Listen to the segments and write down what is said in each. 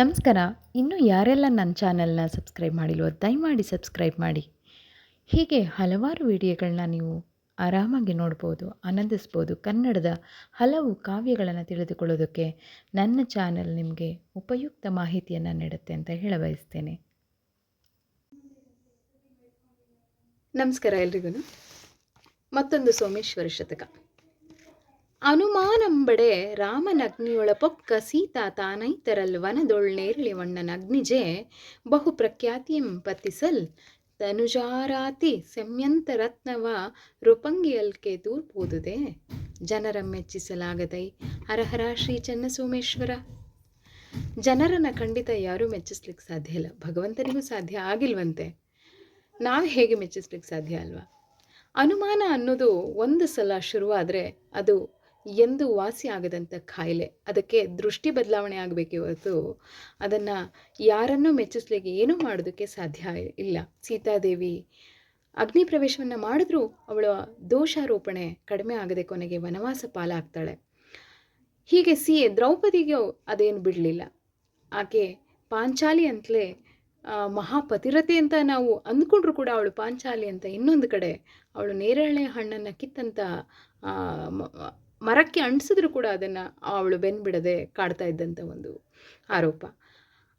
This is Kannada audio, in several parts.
ನಮಸ್ಕಾರ. ಇನ್ನೂ ಯಾರೆಲ್ಲ ನನ್ನ ಚಾನಲ್ನ ಸಬ್ಸ್ಕ್ರೈಬ್ ಮಾಡಿಲ್ವೋ ದಯಮಾಡಿ ಸಬ್ಸ್ಕ್ರೈಬ್ ಮಾಡಿ. ಹೀಗೆ ಹಲವಾರು ವಿಡಿಯೋಗಳನ್ನ ನೀವು ಆರಾಮಾಗಿ ನೋಡ್ಬೋದು, ಆನಂದಿಸ್ಬೋದು ಕನ್ನಡದ ಹಲವು ಕಾವ್ಯಗಳನ್ನು ತಿಳಿದುಕೊಳ್ಳೋದಕ್ಕೆ ನನ್ನ ಚಾನಲ್ ನಿಮಗೆ ಉಪಯುಕ್ತ ಮಾಹಿತಿಯನ್ನು ನೀಡುತ್ತೆ ಅಂತ ಹೇಳ ಬಯಸ್ತೇನೆ. ನಮಸ್ಕಾರ ಎಲ್ರಿಗೂ ಮತ್ತೊಂದು ಸೋಮೇಶ್ವರ ಶತಕ. ಅನುಮಾನಂಬಡೆ ರಾಮನಗ್ನಿಯೊಳ ಪೊಕ್ಕ ಸೀತಾ ತಾನೈತರಲ್ ವನದೊಳ್ನೇರಳಿ ವಣ್ಣನ ಅಗ್ನಿಜೆ ಬಹು ಪ್ರಖ್ಯಾತಿಯಂ ಪತಿಸಲ್ ತನುಜಾರಾತಿ ಸೆಮ್ಯಂತ ರತ್ನವ ರುಪಂಗಿಯಲ್ಕೆ ತೂರ್ಪೋದುದೆ. ಜನರ ಮೆಚ್ಚಿಸಲಾಗದೈ ಹರಹರ ಶ್ರೀ ಚನ್ನಸೋಮೇಶ್ವರ. ಜನರನ್ನು ಖಂಡಿತ ಯಾರೂ ಮೆಚ್ಚಿಸ್ಲಿಕ್ಕೆ ಸಾಧ್ಯ ಇಲ್ಲ. ಭಗವಂತನಿಗೂ ಸಾಧ್ಯ ಆಗಿಲ್ವಂತೆ. ನಾವು ಹೇಗೆ ಮೆಚ್ಚಿಸ್ಲಿಕ್ಕೆ ಸಾಧ್ಯ ಅಲ್ವಾ? ಅನುಮಾನ ಅನ್ನೋದು ಒಂದು ಸಲ ಶುರುವಾದರೆ ಅದು ಎಂದು ವಾಸಿ ಆಗದಂಥ ಕಾಯಿಲೆ ಅದಕ್ಕೆ ದೃಷ್ಟಿ ಬದಲಾವಣೆ ಆಗಬೇಕೆ ಹೊರತು ಅದನ್ನು ಯಾರನ್ನೂ ಮೆಚ್ಚಿಸ್ಲಿಕ್ಕೆ ಏನೂ ಮಾಡೋದಕ್ಕೆ ಸಾಧ್ಯ ಇಲ್ಲ. ಸೀತಾದೇವಿ ಅಗ್ನಿ ಪ್ರವೇಶವನ್ನು ಮಾಡಿದ್ರೂ ಅವಳ ದೋಷಾರೋಪಣೆ ಕಡಿಮೆ ಆಗದೆ ಕೊನೆಗೆ ವನವಾಸ ಪಾಲಾಗ್ತಾಳೆ. ಹೀಗೆ ಸಿ. ದ್ರೌಪದಿಗೆ ಅದೇನು ಬಿಡಲಿಲ್ಲ. ಆಕೆ ಪಾಂಚಾಲಿ ಅಂತಲೇ ಮಹಾಪತಿರತೆ ಅಂತ ನಾವು ಅಂದ್ಕೊಂಡ್ರು ಕೂಡ ಅವಳು ಪಾಂಚಾಲಿ ಅಂತ ಇನ್ನೊಂದು ಕಡೆ ಅವಳು ನೇರಳೆ ಹಣ್ಣನ್ನು ಕಿತ್ತಂತ ಮರಕ್ಕೆ ಅಂಟಿಸಿದ್ರು ಕೂಡ ಅದನ್ನು ಅವಳು ಬೆನ್ಬಿಡದೆ ಕಾಡ್ತಾ ಇದ್ದಂಥ ಒಂದು ಆರೋಪ.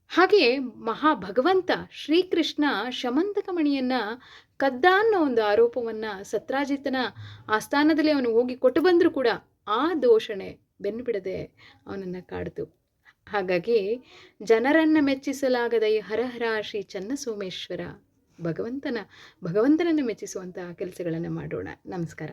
ಹಾಗೆಯೇ ಮಹಾಭಗವಂತ ಶ್ರೀಕೃಷ್ಣ ಶಮಂತಕಮಣಿಯನ್ನು ಕದ್ದ ಅನ್ನೋ ಒಂದು ಆರೋಪವನ್ನು ಸತ್ರಾಜಿತನ ಆಸ್ಥಾನದಲ್ಲಿ ಅವನು ಹೋಗಿ ಕೊಟ್ಟು ಬಂದರೂ ಕೂಡ ಆ ದೋಷಣೆ ಬೆನ್ಬಿಡದೆ ಅವನನ್ನು ಕಾಡ್ತು ಹಾಗಾಗಿ ಜನರನ್ನು ಮೆಚ್ಚಿಸಲಾಗದ ಈ ಹರಹರ ಶ್ರೀ ಚನ್ನಸೋಮೇಶ್ವರ ಭಗವಂತನ ಭಗವಂತನನ್ನು ಮೆಚ್ಚಿಸುವಂತಹ ಕೆಲಸಗಳನ್ನು ಮಾಡೋಣ. ನಮಸ್ಕಾರ.